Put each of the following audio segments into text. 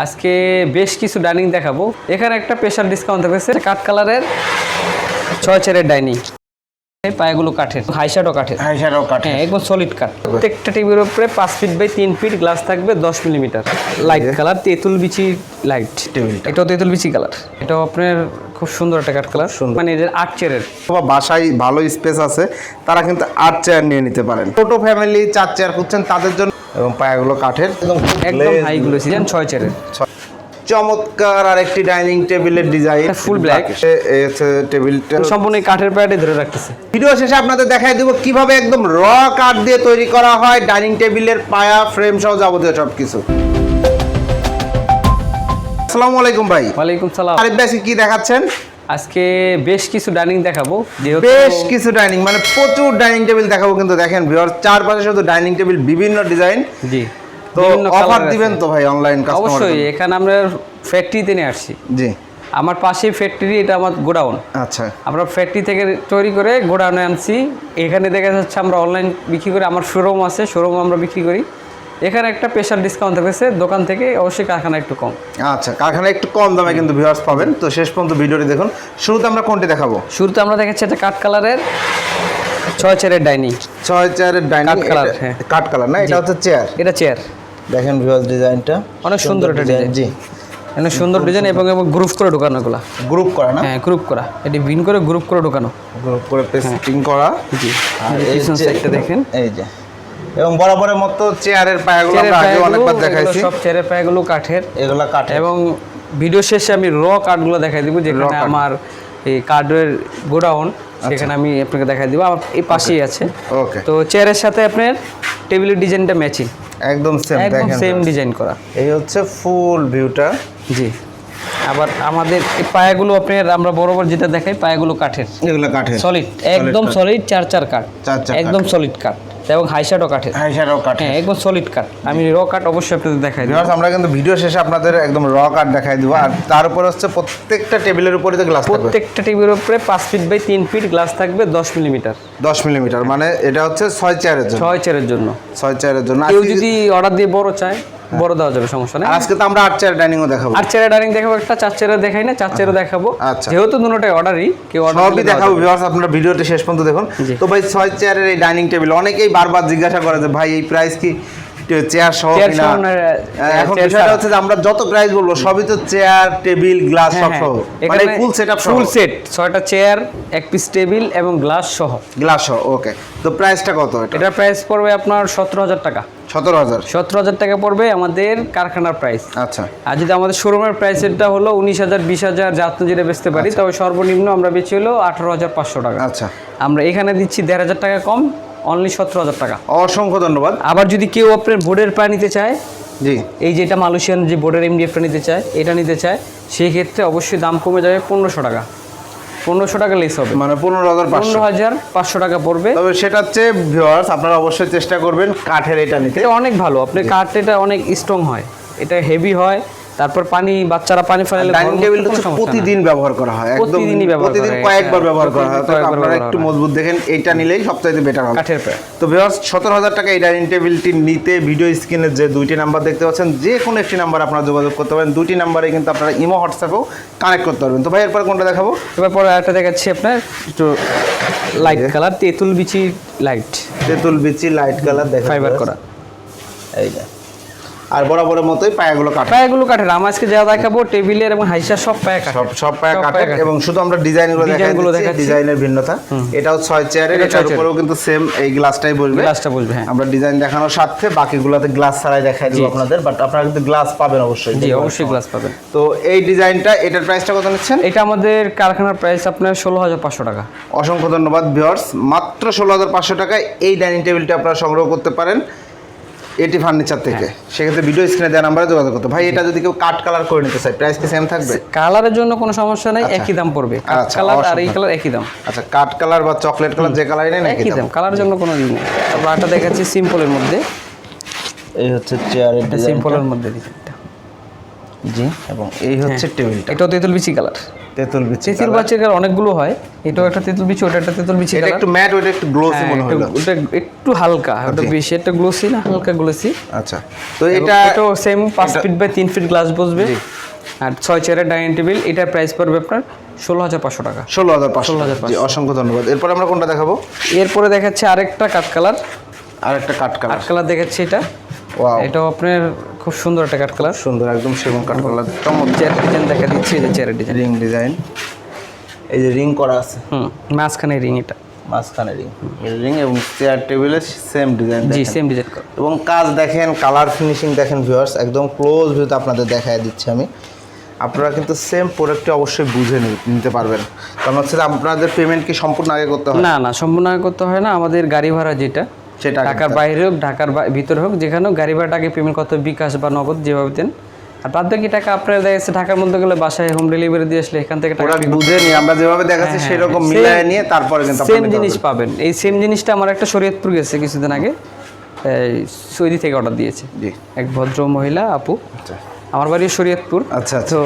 আজকে বেশ কিছু ডাইনিং দেখাবো। এখানে একটা প্রেশার ডিসকাউন্ট থাকছে কাঠ কালারের ছয় চেয়ারের ডাইনিং এই পায়াগুলো কাঠের হাইশাটও কাঠের। সেটাও কাঠে হ্যাঁ একদম সলিড কাঠ। প্রত্যেকটা টেবিলের উপরে পাঁচ ফিট বাই তিন ফিট গ্লাস থাকবে দশ মিলিমিটার লাইট কালার তেঁতুল বিচি লাইট। এটাও তেঁতুল বিচি কালার এটাও আপনার খুব সুন্দর একটা কাঠ কালার মানে এদের আট চেয়ারের বা বাসায় ভালো স্পেস আছে তারা কিন্তু আট চেয়ার নিয়ে নিতে পারেন। ছোট ফ্যামিলি চার চেয়ার খুঁজছেন তাদের জন্য এবং পায়াগুলো কাঠের। একদম সিজন ছয় চেয়ারের চমৎকার আর একটি ডাইনিং টেবিলের ডিজাইন full black। টেবিলটা সম্পূর্ণ কাঠের প্যাডে ধরে রাখতেছে। ভিডিও শেষে আপনাদের দেখাই দেবো কীভাবে একদম র কাঠ দিয়ে তৈরি করা হয় ডাইনিং টেবিলের পায়া ফ্রেম সহ যাবতীয় সব কিছু আসসালামু আলাইকুম ভাই। ওয়ালাইকুম সালাম। আরিফ ভাই কি দেখাচ্ছেন? আজকে বেশ কিছু ডাইনিং দেখাবো বেশ কিছু ডাইনিং মানে প্রচুর ডাইনিং টেবিল দেখাবো কিন্তু দেখেন ভিউয়ার চারপাশে শুধু ডাইনিং টেবিল বিভিন্ন ডিজাইন জি তো অফার দিবেন তো ভাই অনলাইন কাস্টমার অবশ্যই এখানে আমরা ফ্যাক্টরিতে নিয়ে আসছি। জি। আমার পাশেই ফ্যাক্টরি এটা আমার গোডাউন। আচ্ছা। আমরা ফ্যাক্টরি থেকে তৈরি করে গোডাউনে আনছি। এখানে দেখা যাচ্ছে আমরা অনলাইন বিক্রি করি আমার শোরুম আছে শোরুম আমরা বিক্রি করি। এখানে একটা স্পেশাল ডিসকাউন্ট থাকছে দোকান থেকে অবশ্যই কারখানা একটু কম। আচ্ছা কারখানা একটু কম দামে কিন্তু ভিউয়ার্স পাবেন। তো শেষ পর্যন্ত ভিডিওটি দেখুন। শুরুতে আমরা কোনটি দেখাবো? শুরুতে আমরা দেখাচ্ছি এটা কাঠ কালারের ছয় চেয়ারের ডাইনিং ছয় চেয়ারের ডাইনিং কাঠ colour, হ্যাঁ। কাঠ কালার না? এটা হচ্ছে চেয়ার এটা চেয়ার দেখেন ভিউয়ার্স ডিজাইনটা। অনেক সুন্দর একটা ডিজাইন জি। অনেক সুন্দর ডিজাইন এবং এবং গ্রুপ করে ঢোকানো এগুলা। গ্রুপ করা না? হ্যাঁ গ্রুপ করা। এটি ভিন করে গ্রুপ করে ঢোকানো। গ্রুপ করে পেস্টিং করা। জি। আর এই এই সাইডটা দেখেন। এই যে। এবং বরাবরের মতো চেয়ারের পায়াগুলো আমরা আগে অনেকবার দেখাইছি। সব চেয়ারের পায়াগুলো কাঠের। এগুলা কাঠ এবং ভিডিও শেষে আমি র কার্ডগুলো দেখাই দিব যেখানে আমার এই কার্ডের গোডাউন সেখানে আমি আপনাকে দেখাই দিব। আমার এই পাশেই আছে। ওকে তো চেয়ারের সাথে আপনার টেবিলের ডিজাইনটা ম্যাচিং একদম সেম একদম সেম ডিজাইন করা। এই হচ্ছে ফুল ভিউটা জি। আবার আমাদের এই পায়াগুলো আপনার আমরা বরাবর যেটা দেখাই পায়াগুলো কাঠের। এগুলো কাঠের। সলিড একদম সলিড চার চার কাঠ একদম সলিড কাঠ এবং হাইশাটও কাঠের হ্যাঁ কাঠ হ্যাঁ একদম সলিড কাঠ আমি র কাঠ অবশ্যই আপনাদের দেখাই দিই ভিউয়ার্স আমরা কিন্তু ভিডিও শেষে আপনাদের একদম র কাঠ দেখাই দিব। আর তার উপর হচ্ছে প্রত্যেকটা টেবিলের উপরে তো গ্লাস প্রত্যেকটা টেবিলের উপরে পাঁচ ফিট বাই তিন ফিট গ্লাস থাকবে দশ মিলিমিটার দশ মিলিমিটার মানে এটা হচ্ছে ছয় চেয়ারের জন্য। ছয় চেয়ারের জন্য। ছয় চেয়ারের জন্য। কেউ যদি অর্ডার দিয়ে বড় চায় বড় দেওয়া যাবে সমস্যা নেই। আজকে তো আমরা আট চেয়ার ডাইনিংও দেখাবো। আর চেয়ারে ডাইনিং দেখাবো একটা চার চেয়ারে দেখাই না চার চেয়ারে দেখাবো। আচ্ছা। যেহেতু দুটোটাই অর্ডারই কেউ অর্ডার সবই দেখাবো ভিউয়ার্স আপনারা ভিডিওটি শেষ পর্যন্ত দেখুন। তো ভাই ছয় চেয়ারের এই ডাইনিং টেবিল অনেকেই বারবার জিজ্ঞাসা করে যে ভাই এই প্রাইস কি চেয়ার সহ কিনা? এখন বিষয়টা হচ্ছে যে আমরা যত প্রাইস বলব সবই তো চেয়ার টেবিল গ্লাস সব সহ। মানে ফুল সেটআপ ফুল সেট ছয়টা চেয়ার এক পিস টেবিল এবং গ্লাস সহ। গ্লাস সহ ওকে তো প্রাইসটা কত এটা? এটার প্রাইস পড়বে আপনার সতেরো হাজার টাকা। সতেরো হাজার। সতেরো হাজার টাকা পড়বে আমাদের কারখানার প্রাইস আচ্ছা। আর যদি আমাদের শোরুমের প্রাইসেরটা হলো উনিশ হাজার বিশ হাজার যা আপনি যেটা বেচতে পারি তবে সর্বনিম্ন আমরা বেচি হলো আঠারো হাজার পাঁচশো টাকা। আচ্ছা। আমরা এখানে দিচ্ছি দেড় হাজার টাকা কম অনলি সতেরো হাজার টাকা। অসংখ্য ধন্যবাদ। আবার যদি কেউ আপনার বোর্ডের পা নিতে চায় জি। এই যেটা মালয়েশিয়ান যে বোর্ডের এমডিএফটা নিতে চায় এটা নিতে চায় সেই ক্ষেত্রে অবশ্যই দাম কমে যাবে পনেরোশো টাকা। পনেরোশো টাকা লেস হবে। মানে পনেরো হাজার পনেরো হাজার পাঁচশো টাকা পড়বে। তবে সেটা হচ্ছে ভিওয়ার্স আপনারা অবশ্যই চেষ্টা করবেন কাঠের এটা নিতে। অনেক ভালো। আপনি কাঠ এটা অনেক স্ট্রং হয়। এটা হেভি হয়। তারপর পানি বাচ্চারা পানি ফেলালে ডাইনিং টেবিল হচ্ছে প্রতিদিন ব্যবহার করা হয় একদম প্রতিদিনই ব্যবহার প্রতিদিন করা হয়, কয়েকবার ব্যবহার করা হয়। কয়েকবার আপনারা একটু মজবুত দেখেন এইটা নিলেই সবচাইতে বেটার হবে। কাঠের তো ভিউয়ার্স সতেরো হাজার টাকা এই ডাইনিং টেবিলটি নিতে ভিডিও স্ক্রিনে যে দুইটি নাম্বার দেখতে পাচ্ছেন যে কোনো একটি নাম্বার আপনারা যোগাযোগ করতে পারেন। দুইটি নাম্বারে কিন্তু আপনারা ইমো হোয়াটসঅ্যাপেও কানেক্ট করতে পারবেন। তো ভাই এরপর কোনটা দেখাবো? এবার পরে একটা দেখাচ্ছি আপনার একটু লাইট কালার তেঁতুল বিচি লাইট তেঁতুল বিচি লাইট কালার দেখা ফাইবার করা। এই যে। আর বরাবরের মতোই পায়াগুলো কাটা। পায়াগুলো কাঠের আমার আজকে যা দেখাবো টেবিলের এবং হাইসার সব পায়া কাঠের সব সব পায়া কাঠের এবং শুধু আমরা ডিজাইনগুলো দেখাই ডিজাইনগুলো দিচ্ছি দেখাচ্ছি। ডিজাইনের ভিন্নতা। এটাও ছয় চেয়ারের এটার উপরেও কিন্তু সেম এই গ্লাসটাই বলবে গ্লাসটা বলবে হ্যাঁ। আমরা ডিজাইন দেখানোর সাথে বাকিগুলোতে গ্লাস ছাড়াই দেখাই দেবো। আপনাদের বাট আপনারা কিন্তু গ্লাস পাবেন অবশ্যই। জি অবশ্যই গ্লাস পাবেন। তো এই ডিজাইনটা এটার প্রাইসটা কত নিচ্ছেন? এটা আমাদের কারখানার প্রাইস আপনার ষোলো হাজার পাঁচশো টাকা। অসংখ্য ধন্যবাদ ভিউয়ার্স মাত্র ষোলো হাজার পাঁচশো টাকায় এই ডাইনিং টেবিলটা আপনারা সংগ্রহ করতে পারেন। এটি ফার্নিচার থেকে। হ্যাঁ। সেক্ষেত্রে ভিডিও স্ক্রিনে দেওয়া নাম্বারে যোগাযোগ করতে ভাই এটা যদি কেউ কাট কালার করে নিতে চায় প্রাইস কি সেম থাকবে? কালারের জন্য কোনো সমস্যা নেই একই দাম পড়বে। আচ্ছা, কালার আর এই কালার একই দাম। আচ্ছা কাট কালার বা চকলেট কালার যে কালারই নেন একই দাম কালারের জন্য কোনো দিন নেই। তারপর একটা দেখাচ্ছি সিম্পলের মধ্যে। এই হচ্ছে চেয়ার এটা সিম্পলের মধ্যে জি এবং এই হচ্ছে টেবিলটা এটাও তেঁতুল বিচি কালার তেঁতুল বিচি তেঁতুল বাচ্চার অনেকগুলো হয়। এটাও একটা তেঁতুল বিচি ওটা একটা তেঁতুল বিচি এটা একটু ম্যাট ওটা একটু গ্লোসি মনে হলো ওটা একটু হালকা ওটা বেশি একটা গ্লোসি না হালকা গ্লোসি আচ্ছা তো এটা এটাও সেম পাঁচ ফিট বাই তিন ফিট গ্লাস বসবে। আর ছয় চেয়ারের ডাইনিং টেবিল এটার প্রাইস পড়বে আপনার ষোলো হাজার পাঁচশো টাকা। ষোলো হাজার পাঁচশো জি অসংখ্য ধন্যবাদ। এরপর আমরা কোনটা দেখাবো? এরপরে দেখাচ্ছে আরেকটা কাঠ কালার। আর একটা কাট কালার। কাঠ কালার দেখাচ্ছে এটা। এটাও আপনার খুব সুন্দর একটা কাঠ কালার সুন্দর একদম সেগুন কাট কালার চেয়ার ডিজাইন দেখা দিচ্ছে এই যে চেয়ারের ডিজাইন রিং ডিজাইন এই যে রিং করা আছে। হুম মাঝখানে রিং এটা। মাঝখানে রিং রিং এবং চেয়ার টেবিলে সেম ডিজাইন জি সেম ডিজাইন এবং কাজ দেখেন কালার ফিনিশিং দেখেন ভিউয়ার্স একদম ক্লোজ ভিউতে আপনাদের দেখায় দিচ্ছি আমি। আপনারা কিন্তু সেম প্রোডাক্টটি অবশ্যই বুঝে নিতে পারবেন। কারণ হচ্ছে আপনাদের পেমেন্ট কি সম্পূর্ণ আগে করতে হয়? না না সম্পূর্ণ আগে করতে হয় না। আমাদের গাড়ি ভাড়া যেটা সেটা ঢাকার বাইরে হোক ঢাকার ভিতরে হোক যেখানে হোক গাড়ি ভাড়াটা আগে পেমেন্ট করতে বিকাশ বা নগদ যেভাবে দেন। আর বাদ বাকি টাকা আপনার দেখা যাচ্ছে ঢাকার মধ্যে গেলে বাসায় হোম ডেলিভারি দিয়ে আসলে এখান থেকে টাকা বুঝে নিয়ে আমরা যেভাবে দেখাচ্ছি হ্যাঁ, সেরকম হ্যাঁ, মিলিয়ে নিয়ে তারপরে কিন্তু সেম জিনিস পাবেন। এই সেম জিনিসটা আমার একটা শরীয়তপুর গেছে কিছুদিন আগে। সৌদি থেকে অর্ডার দিয়েছে। এক ভদ্র মহিলা আপু। আচ্ছা। আমার বাড়ি শরীয়তপুর। আচ্ছা আচ্ছা। তো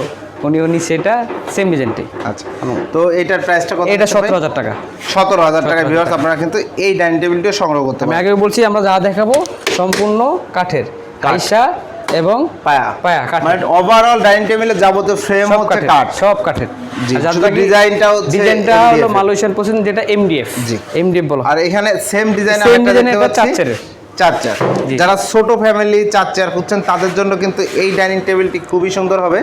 উনি উনি সেটা সেম ডিজাইনটাই আচ্ছা তো এটার প্রাইসটা কত এটা সতেরো হাজার টাকা। সতেরো হাজার টাকা ভিউয়ার্স আপনারা কিন্তু এই ডাইনিং টেবিলটিও সংগ্রহ করতে আমি পারেন। আগে বলছি আমরা যা দেখাবো সম্পূর্ণ কাঠের। কাইসা এবং পায়া। পায়া কাঠের। মানে ওভারঅল ডাইনিং টেবিলের যাবতীয় ফ্রেম হচ্ছে কাঠ। সব কাঠের। বাকি ডিজাইনটা হচ্ছে ডিজাইনটা হলো মালয়েশিয়ান পছন্দ যেটা এমডিএফ জি। এমডিএফ বলা। আর এখানে সেম ডিজাইন একটা দেখতে একটা চেয়ারের। চার চেয়ার যারা ছোট ফ্যামিলি চার চেয়ার খুঁজছেন তাদের জন্য কিন্তু এই ডাইনিং টেবিলটি খুবই সুন্দর হবে।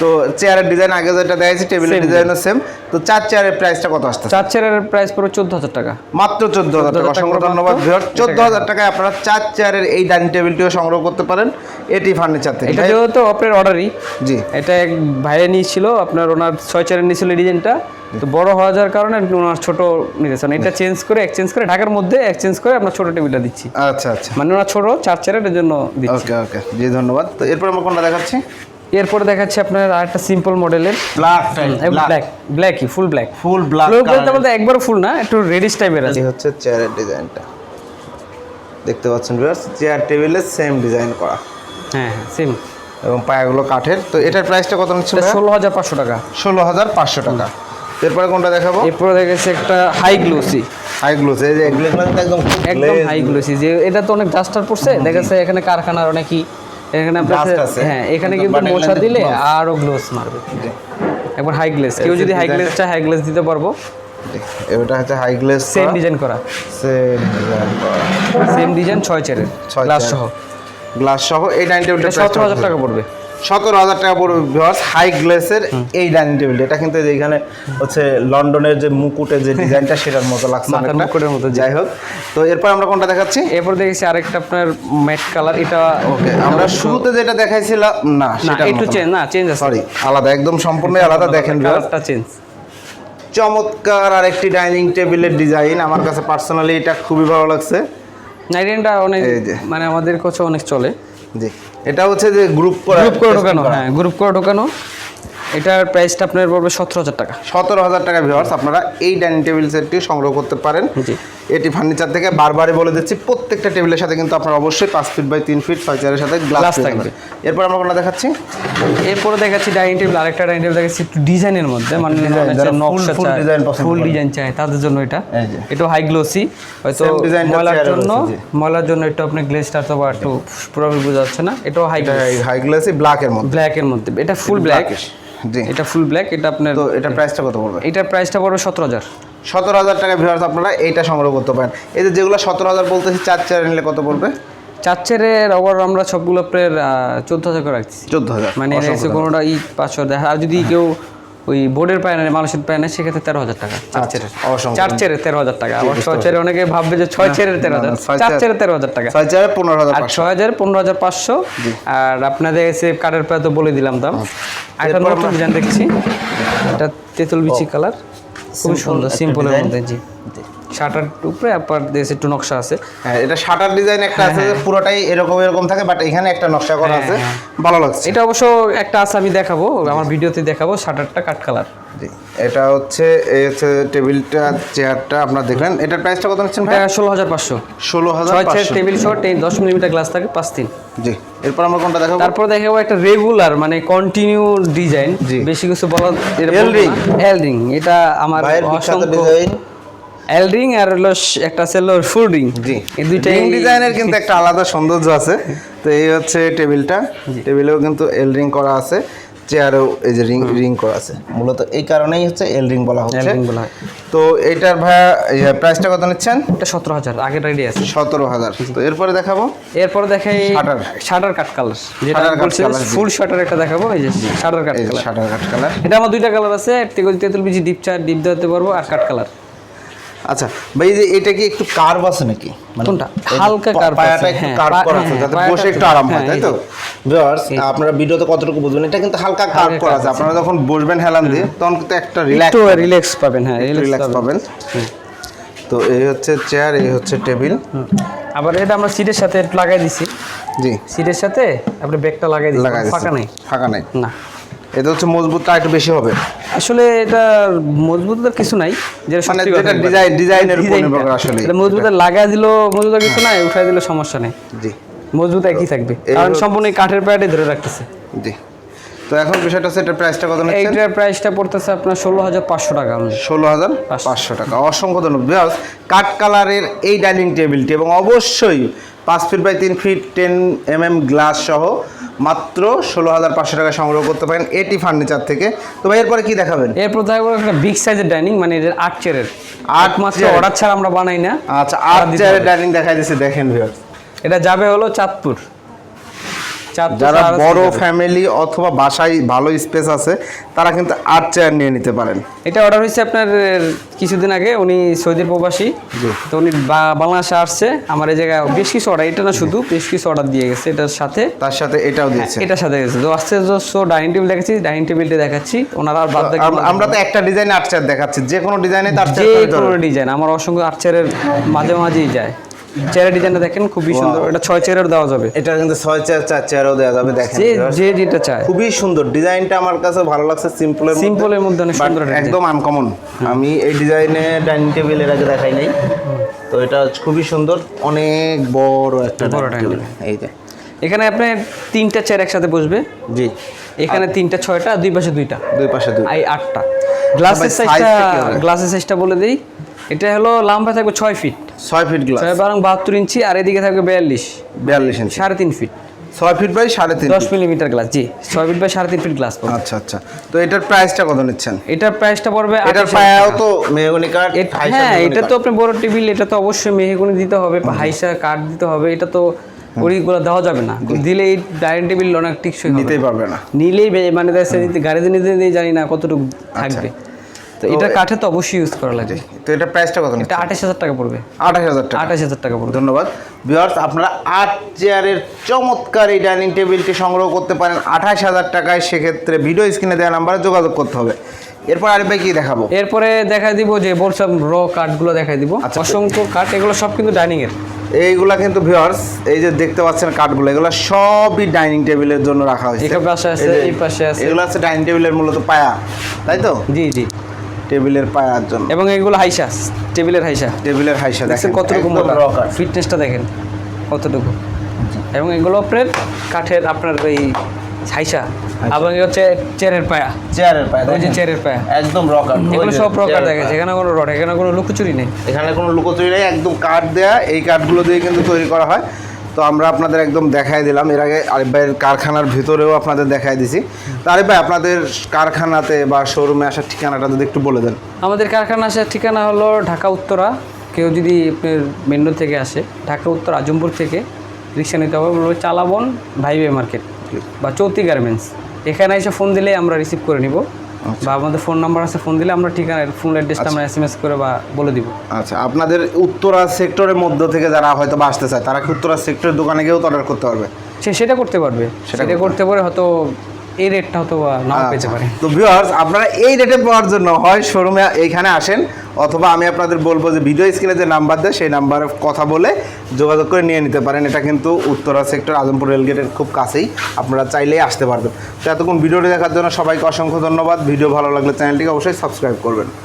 তো চেয়ারের ডিজাইন আগে যেটা দেখাচ্ছি টেবিলের ডিজাইনও সেম তো চার চেয়ারের প্রাইসটা কত আসছে চার চেয়ারের প্রাইস পড়বে চোদ্দ হাজার টাকা। মাত্র চোদ্দ হাজার টাকা। অসংখ্য ধন্যবাদ। ভিউয়ার চোদ্দ হাজার টাকায় আপনারা চার চেয়ারের এই ডাইনিং টেবিলটিও সংগ্রহ করতে পারেন। এটি ফার্নিচার থেকে। এটা যেহেতু আপনার অর্ডারই জি। এটা এক ভাইয়ে নিয়েছিল আপনার ওনার ছয় চেয়ারের নিয়েছিল ডিজাইনটা তো বড় হওয়া যাওয়ার কারণে আপনি ওনার ছোট নিতেছেন এটা চেঞ্জ করে এক্সচেঞ্জ করে ঢাকার মধ্যে এক্সচেঞ্জ করে আপনার ছোট টেবিলটা দিচ্ছি। আচ্ছা আচ্ছা। মানে ওনার ছোট চার চেয়ারের জন্য দিচ্ছি। ওকে ওকে জি ধন্যবাদ। তো এরপর আমরা কোনটা দেখাচ্ছি? এরপরে দেখাচ্ছি আপনার আরেকটা সিম্পল মডেলের ব্ল্যাক ব্ল্যাক ব্ল্যাকই ফুল ব্ল্যাক ফুল ব্ল্যাক বলতে বলতে একবার ফুল না একটু রেডিশ টাইপের আছে। হচ্ছে চেয়ারের ডিজাইনটা দেখতে পাচ্ছেন ভিউয়ার্স চেয়ার টেবিলে সেম ডিজাইন করা। হ্যাঁ হ্যাঁ সেম এবং পায়াগুলো কাঠের। তো এটার প্রাইসটা কত নিচ্ছে ষোলো হাজার পাঁচশো টাকা। ষোলো হাজার পাঁচশো টাকা। এরপরে কোনটা দেখাবো? এরপরে দেখেছি একটা হাই গ্লোসি হাই গ্লোস এই যে একদম একদম হাই গ্লোসি যে এটা তো অনেক ডাস্টার পড়ছে দেখা যাচ্ছে এখানে কারখানার অনেকই এখানে। হ্যাঁ এখানে কিন্তু মশা দিলে। আরও গ্লোস মারবে। একবার হাই গ্লেস কেউ যদি high design- glaze high glaze দিতে পারব। এটা হচ্ছে হাই গ্লেস সেম ডিজাইন করা। সেম ডিজাইন করা। সেম ডিজাইন ছয় চেয়ারের ছয় গ্লাস সহ। গ্লাস সহ এই ডাইনিং টেবিলটা সতেরো হাজার টাকা পড়বে। সতেরো হাজার টাকা পড়বে ভিউয়ার্স হাই গ্লেসের এই ডাইনিং টেবিল এটা কিন্তু যেখানে হচ্ছে লন্ডনের যে মুকুটের যে ডিজাইনটা সেটার মতো লাগছে মুকুটের মতো, যাই হোক তো এরপর আমরা কোনটা দেখাচ্ছি? এরপর দেখেছি আরেকটা আপনার ম্যাট কালার এটা ওকে আমরা শুরুতে যেটা দেখাইছিলাম না সেটা একটু চেঞ্জ না। চেঞ্জ সরি আলাদা একদম সম্পূর্ণ আলাদা দেখেন। কালারটা চেঞ্জ চমৎকার আর একটি ডাইনিং টেবিলের ডিজাইন আমার কাছে পার্সোনালি এটা খুবই ভালো লাগছে। নাইডেনটা অনেক মানে আমাদের কাছে অনেক চলে। জি। এটা হচ্ছে যে গ্রুপ করা গ্রুপ করে ঢোকানো হ্যাঁ গ্রুপ করে ঢোকানো। এটার প্রাইসটা আপনার পড়বে সতেরো হাজার টাকা। সতেরো হাজার টাকা ভিউয়ার্স আপনারা এই ডাইনিং টেবিল সেটটি সংগ্রহ করতে পারেন। জি। এটি ফার্নিচার থেকে বারবারই বলে দিচ্ছি প্রত্যেকটা টেবিলের সাথে কিন্তু আপনার অবশ্যই পাঁচ ফিট বাই তিন ফিট ছয় চেয়ারের সাথে গ্লাস থাকবে। এরপর আমরা কোনটা দেখাচ্ছি? এরপরে দেখাচ্ছি ডাইনিং টেবিল আরেকটা ডাইনিং টেবিল দেখাচ্ছি একটু ডিজাইনের মধ্যে মানে নকশা চায় পছন্দ ফুল ডিজাইন চাই তাদের জন্য এটা। এটা হাই গ্লোসি হয়তো ময়লার জন্য ময়লার জন্য একটু আপনি গ্লেজটা তো বা একটু পুরোপুরি বোঝা যাচ্ছে না এটাও হাই হাই গ্লাসই ব্ল্যাকের মধ্যে। ব্ল্যাকের মধ্যে এটা ফুল ব্ল্যাক এটা ফুল ব্ল্যাক এটা আপনার তো এটা প্রাইসটা কত পড়বে? এটার প্রাইসটা পড়বে সতেরো হাজার। সতেরো হাজার টাকা ভিউয়ার্স আপনারা এইটা সংগ্রহ করতে পারেন। এই যে যেগুলো সতেরো হাজার বলতেছি চার চার নিলে কত পড়বে? চার চাচ্ছের আবার আমরা সবগুলো আপনার চোদ্দ হাজার করে রাখছি চোদ্দ হাজার। মানে এসে কোনোটা ই পাঁচশো দেখা আর যদি কেউ ওই বোর্ডের পায় না মানুষের পায় না সেক্ষেত্রে তেরো হাজার টাকা। চার চেরের। অসংখ্য। চার চেরের তেরো হাজার টাকা। আবার ছয় চেরে অনেকে ভাববে যে ছয় চেরের তেরো হাজার। চার চের- চেরের তেরো হাজার টাকা। ছয় চেয়ারে পনেরো হাজার আর ছয় হাজার পনেরো হাজার পাঁচশো। আর আপনাদের এসে কার্ডের পায়ে তো বলে দিলাম দাম। আর একটা নতুন ডিজাইন দেখছি। এটা তেঁতুল বিচি কালার খুবই সুন্দর সিম্পলের। মধ্যে জি। শাটার উপরে আপনার দেশে একটু নকশা আছে। হ্যাঁ এটা শাটার ডিজাইন একটা আছে যে পুরোটাই এরকম এরকম থাকে বাট এখানে একটা নকশা করা আছে। ভালো লাগছে। এটা অবশ্য একটা আছে আমি দেখাবো আমার ভিডিওতে দেখাবো শাটারটা কাট কালার। জি। এটা হচ্ছে এই হচ্ছে টেবিলটা চেয়ারটা আপনারা দেখলেন। এটার প্রাইসটা কত নিচ্ছেন ভাই? ষোলো হাজার পাঁচশো। ষোলো হাজার টেবিল শট দশ মিলিমিটার গ্লাস থাকে পাঁচ তিন। জি এরপর আমরা কোনটা দেখাবো? তারপর দেখাবো একটা রেগুলার মানে কন্টিনিউ ডিজাইন। বেশি কিছু বলা L ring? এল রিং এটা আমার অসংখ্য ডিজাইন এল রিং আর হলো একটা হলো ফুল রিং জি। এই দুইটাই রিং ডিজাইনের কিন্তু একটা আলাদা সৌন্দর্য আছে। তো এই হচ্ছে টেবিলটা টেবিলেও কিন্তু এল রিং করা আছে। চেয়ারেও এই যে রিং রিং করা আছে। মূলত এই কারণেই হচ্ছে এল রিং বলা হচ্ছে। রিং বলা হয়। তো এইটার ভাইয়া প্রাইসটা কত নিচ্ছেন? এটা সতেরো হাজার আগের রেডি আছে। সতেরো হাজার। তো এরপরে দেখাবো। এরপর দেখাই Shutter। শাটার কাট কালার যেটা বলছি ফুল শাটার একটা দেখাবো। এই যে shutter cut colour shutter cut colour এটা আমার দুইটা কালার আছে। তেঁতুল বিজি ডিপ চা ডিপ দিতে পারব আর কাট কালার আচ্ছা ভাই যে এটা কি একটু কার্ভ আছে নাকি? মানে কোনটা? হালকা পা- পায়াটা একটু কার্ভ করা আছে যাতে বসে একটু একটু- আরাম হয় তাই তো? ভিউয়ার্স আপনারা ভিডিওতে কতটুকু বুঝবেন? এটা কিন্তু হালকা কার্ভ করা আছে। আপনারা যখন বসবেন হেলান দিয়ে তখন কিন্তু একটা রিল্যাক্স রিল্যাক্স পাবেন। হ্যাঁ রিল্যাক্স পাবেন। তো এই হচ্ছে চেয়ার এই হচ্ছে টেবিল আবার এটা আমরা সিটের সাথে লাগাই দিছি। জি। সিটের সাথে আপনি ব্যাগটা লাগাই দিছি। লাগাই ফাঁকা নেই। ফাঁকা নাই। না। এটা হচ্ছে মজবুতটা একটু বেশি হবে। আসলে এটা মজবুতের কিছু নাই যেটা মানে যেটা ডিজাইন ডিজাইনের উপর। নির্ভর করে আসলে। এটা মজবুতের লাগা দিল মজবুতের কিছু নাই উঠাই দিলে সমস্যা নেই। জি। মজবুত একই থাকবে। কারণ সম্পূর্ণ এই কাঠের প্যাডে ধরে রাখতেছে। জি। তো এখন বিষয়টা হচ্ছে এটার প্রাইসটা কত নিচ্ছেন? এইটার প্রাইসটা পড়তেছে আপনার ষোলো হাজার পাঁচশো টাকা। ষোলো হাজার পাঁচশো। টাকা। অসংখ্য ধন্যবাদ। কাঠ কালারের এই ডাইনিং টেবিলটি এবং অবশ্যই পাঁচ ফিট বাই তিন feet ten M M glass সহ মাত্র ষোলো হাজার পাঁচশো টাকা সংগ্রহ করতে পারেন এটি ফার্নিচার থেকে। তো ভাই এরপরে কি দেখাবেন? এরপর দেখাবো একটা বিগ সাইজের ডাইনিং মানে এদের আট চেয়ারের আট মাস মাত্র অর্ডার ছাড়া আমরা বানাই না। আচ্ছা আট চেয়ারের ডাইনিং দেখাই দিচ্ছে দেখেন ভিউয়ার্স এটা যাবে হলো চাঁদপুর। যারা বড় ফ্যামিলি অথবা বাসায় ভালো স্পেস আছে তারা কিন্তু আট চেয়ার নিয়ে নিতে পারেন। এটা অর্ডার হয়েছে আপনার কিছুদিন আগে উনি সৌদির প্রবাসী। তো উনি বাংলাদেশে আসছে। আমার এই জায়গায় বেশ কিছু অর্ডার এটা না শুধু বেশ কিছু অর্ডার দিয়ে গেছে। এটার সাথে তার সাথে এটাও দিয়েছে। এটার সাথে গেছে তো আস্তে আস্তে ডাইনিং টেবিল দেখাচ্ছি ডাইনিং টেবিলটা দেখাচ্ছি। ওনারা আর বাদ আমরা তো একটা ডিজাইনে আট চেয়ার দেখাচ্ছি। যে কোনো ডিজাইনে তার যে কোনো ডিজাইন আমার অসংখ্য আট চেয়ারের মাঝে মাঝেই যায়। চেয়ারের ডিজাইনটা দেখেন খুবই সুন্দর। এটা ছয় চেয়ারের দেওয়া যাবে। এটা কিন্তু ছয় চেয়ার চার চেয়ারও দেওয়া যাবে দেখেন যে যে যেটা চায়। খুবই সুন্দর। ডিজাইনটা আমার কাছে ভালো লাগছে সিম্পলের সিম্পলের মধ্যে। অনেক সুন্দর একদম আনকমন আমি এই ডিজাইনে ডাইনিং টেবিলের আগে দেখাই নাই। তো এটা খুবই সুন্দর। অনেক বড় একটা বড় dining এই যে। এখানে আপনি তিনটা চেয়ার একসাথে বসবে। জি। এখানে তিনটা ছয়টা দুই পাশে দুইটা। দুই পাশে দুই। এই আটটা। গ্লাসের সাইজটা? গ্লাসের সাইজটা বলে দিই। এটা হলো লম্বা থাকবে ছয় ফিট ছয় ফিট গ্লাস ছয় বারং বাহাত্তর ইঞ্চি আর এদিকে থাকবে বিয়াল্লিশ। বিয়াল্লিশ ইঞ্চি। সাড়ে তিন ফিট ছয় ফিট বাই সাড়ে তিন দশ মিলিমিটার গ্লাস জি। ছয় ফিট বাই সাড়ে তিন ফিট গ্লাস আচ্ছা আচ্ছা। তো এটার প্রাইসটা কত নিচ্ছেন? এটার প্রাইসটা পড়বে এটার 28,000 পায়াও তো মেহগনি কাঠ হ্যাঁ এটা তো আপনি বড় টেবিল এটা তো অবশ্যই মেহগুনি দিতে হবে হাইসা কাঠ দিতে হবে এটা তো ওইগুলো দেওয়া যাবে না। দিলে এই ডাইনিং টেবিল অনেক টিকসই নিতেই পারবে না। নিলেই মানে গাড়িতে নিতে নিতে জানি না কতটুকু থাকবে। তো এটা কাঠে তো অবশ্যই ইউজ করা লাগে তো এটার প্রাইসটা কত এটা আঠাশ হাজার টাকা পড়বে। আঠাশ হাজার টাকা। আঠাশ হাজার টাকা পড়বে। ধন্যবাদ। ভিউয়ার্স আপনারা আট চেয়ারের চমৎকার এই ডাইনিং টেবিলটি সংগ্রহ করতে পারেন আঠাশ হাজার টাকায়। সেক্ষেত্রে ভিডিও স্ক্রিনে দেওয়া নাম্বারে যোগাযোগ করতে হবে। এরপর ভাই কি দেখাবো। এরপরে দেখাই দিব যে বলছিলাম র কাঠগুলো দেখাই দিব। আচ্ছা। অসংখ্য কাঠ এগুলো সব কিন্তু ডাইনিং এর। এইগুলা কিন্তু ভিউয়ার্স এই যে দেখতে পাচ্ছেন কাঠগুলো এগুলো সবই ডাইনিং টেবিলের জন্য রাখা হয়েছে। এই পাশে আছে, এই পাশে আছে। এগুলো আছে ডাইনিং টেবিলের মূলত পায়া তাই তো? জি জি। টেবিলের পায়ার জন্য। এবং এগুলো হাইসা টেবিলের হাইসা। টেবিলের হাইসা দেখেন কতটুকু। ফিটনেসটা দেখেন কতটুকু। এবং এগুলো আপনার কাঠের আপনার ওই হাইসা। এবং হচ্ছে চেয়ারের পায়া। চেয়ারের পায়া ওই যে? চেয়ারের পায়া। একদম রকার এগুলো সব প্রকার দেখা যায় এখানে কোনো রড এখানে কোনো লুকোচুরি নেই। এখানে কোনো লুকোচুরি নেই একদম কাঠ দেয়া। এই কাঠগুলো দিয়ে কিন্তু তৈরি করা হয়। তো আমরা আপনাদের একদম দেখাই দিলাম। এর আগে আরিফ ভাইয়ের কারখানার ভিতরেও আপনাদের দেখাই দিছি। তো আরিফ ভাই আপনাদের কারখানাতে বা শোরুমে আসার ঠিকানাটা যদি একটু বলে দেন। আমাদের কারখানা আসার ঠিকানা হলো ঢাকা উত্তরা। কেউ যদি আপনার মেন্ডো থেকে আসে ঢাকা উত্তর আজমপুর থেকে রিক্সা নিতে হবে। বলব চালাবন ভাইবে মার্কেট বা চৌতি গার্মেন্টস। এখানে এসে ফোন দিলে আমরা রিসিভ করে নিব। বা আমাদের ফোন নাম্বার আছে ফোন দিলে আমরা ঠিকানা ফোন অ্যাড্রেসটা আমরা এস এম এস করে বা বলে দিব। আচ্ছা আপনাদের উত্তরা সেক্টরের মধ্য থেকে যারা হয়তো বা আসতে চায় তারা কি উত্তরা সেক্টরের দোকানে গিয়েও তো অর্ডার করতে পারবে? সে সেটা করতে পারবে। সেটা করতে পারে হয়তো এই রেটটা হয়তো বা নাও পেতে পারে। তো ভিউয়ার্স আপনারা এই রেটে পাওয়ার জন্য হয় শোরুমে এইখানে আসেন অথবা আমি আপনাদের বলব যে ভিডিও স্ক্রিনে যে নাম্বার দেয়, সেই নাম্বারে কথা বলে যোগাযোগ করে নিয়ে নিতে পারেন। এটা কিন্তু উত্তরা সেক্টর আজমপুর রেলগেটের খুব কাছেই আপনারা চাইলেই আসতে পারবেন। তো এতক্ষণ ভিডিওটি দেখার জন্য সবাইকে অসংখ্য ধন্যবাদ। ভিডিও ভালো লাগলে চ্যানেলটিকে অবশ্যই সাবস্ক্রাইব করবেন।